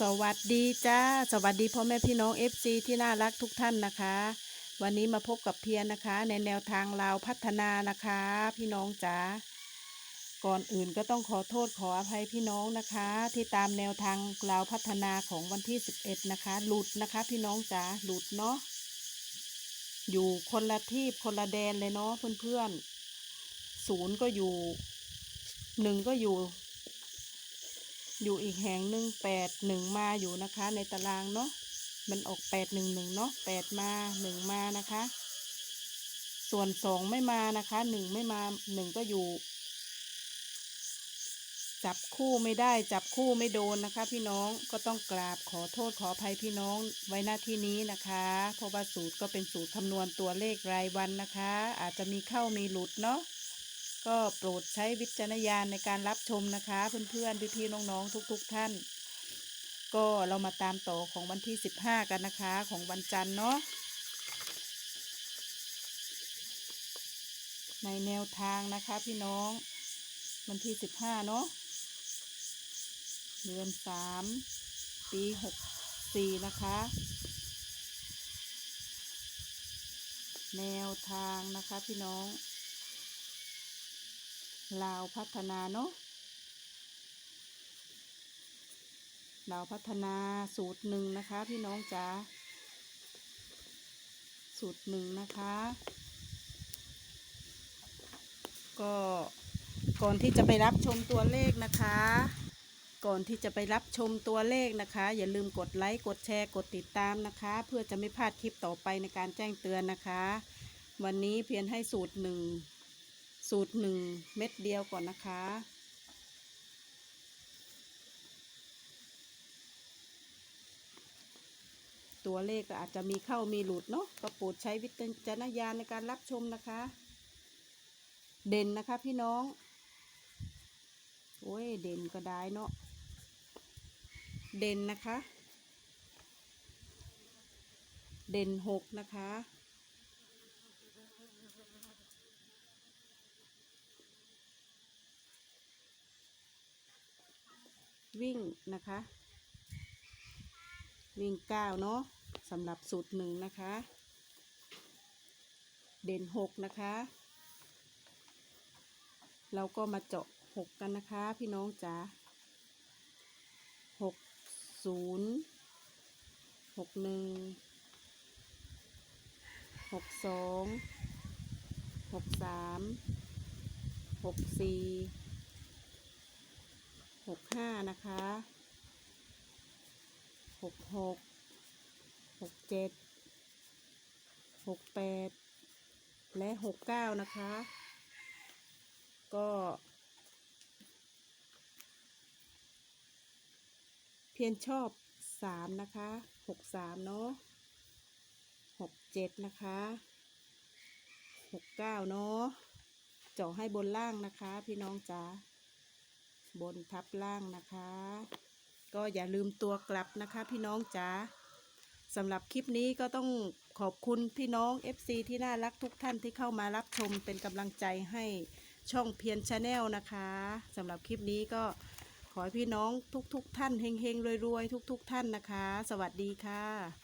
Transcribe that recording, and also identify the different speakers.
Speaker 1: สวัสดีจ้า สวัสดีพ่อแม่พี่น้อง FC ที่น่ารักทุกท่านนะคะ วันนี้มาพบกับเพียรนะคะ ในแนวทางลาวพัฒนานะคะ พี่น้องจ๋าก่อนอื่นก็ต้องขอโทษขออภัยพี่น้องนะคะ ที่ตามแนวทางลาวพัฒนาของวันที่ 11 นะคะ หลุดนะคะ พี่น้องจ๋าหลุดเนาะอยู่คนละที่คนละแดนเลยเนาะเพื่อนๆศูนย์ก็อยู่หนึ่งก็อยู่ อยู่อีกแห่งหนึ่งแปดหนึ่งมาอยู่นะคะ ในตารางเนาะมันออกแปดหนึ่งหนึ่งเนาะแปดมาหนึ่งมานะคะ ส่วนสองไม่มานะคะหนึ่งไม่มาหนึ่งก็อยู่ จับคู่ไม่ได้จับคู่ไม่โดนนะคะ พี่น้องก็ต้องกราบขอโทษขออภัยพี่น้องไว้หน้าที่นี้นะคะเพราะว่าสูตรก็เป็นสูตรคำนวณตัวเลขรายวันนะคะ อาจจะมีเข้ามีหลุดเนาะ ก็โปรดใช้วิจารณญาณในการรับชมนะคะ เพื่อนๆพี่ๆน้องๆทุก ๆ ท่าน ก็เรามาตามต่อของวันที่ 15 กันนะคะ ของวันจันทร์เนาะในแนวทางนะคะพี่น้องวันที่ 15 เนาะเดือน 3 ปี 64 นะคะ แนวทางนะคะพี่น้อง ลาวพัฒนาเนาะลาวพัฒนาสูตรหนึ่งนะคะ พี่น้องจ๋าสูตรหนึ่งนะคะ ก็ก่อนที่จะไปรับชมตัวเลขนะคะ ก่อนที่จะไปรับชมตัวเลขนะคะ อย่าลืมกดไลค์กดแชร์กดติดตามนะคะ เพื่อจะไม่พลาดคลิปต่อไปในการแจ้งเตือนนะคะ วันนี้เพียรให้สูตรหนึ่ง สูตรหนึ่งเม็ดเดียวก่อนนะคะ ตัวเลขก็อาจจะมีเข้ามีหลุดเนาะก็โปรดใช้วิจารณญาณในการรับชมนะคะ เด่นนะคะพี่น้อง โอ้ย เด่นก็ได้เนาะเด่นนะคะ เด่นหกนะคะ วิ่งนะคะ วิ่งเก้าเนาะสำหรับสูตรหนึ่งนะคะ เด่นหกนะคะ เราก็มาเจาะหกกันนะคะ พี่น้องจ๋าหกศูนย์หกหนึ่งหกสองหกสามหกสี่ หกห้านะคะหกหกหกเจ็ดหกแปดและหกเก้านะคะ ก็เพียนชอบสามนะคะหกสามเนาะหกเจ็ดนะคะหกเก้าเนาะเจาะให้บนล่างนะคะ พี่น้องจ๋า บนทับล่างนะคะ ก็อย่าลืมตัวกลับนะคะ พี่น้องจ๋าสำหรับคลิปนี้ก็ต้องขอบคุณพี่น้อง FC ที่น่ารักทุกท่านที่เข้ามารับชมเป็นกำลังใจให้ช่องเพียนชาแนลนะคะสำหรับคลิปนี้ก็ขอให้พี่น้องทุกๆทท่านเฮงๆรวยๆทุกๆท่านนะคะ สวัสดีค่ะ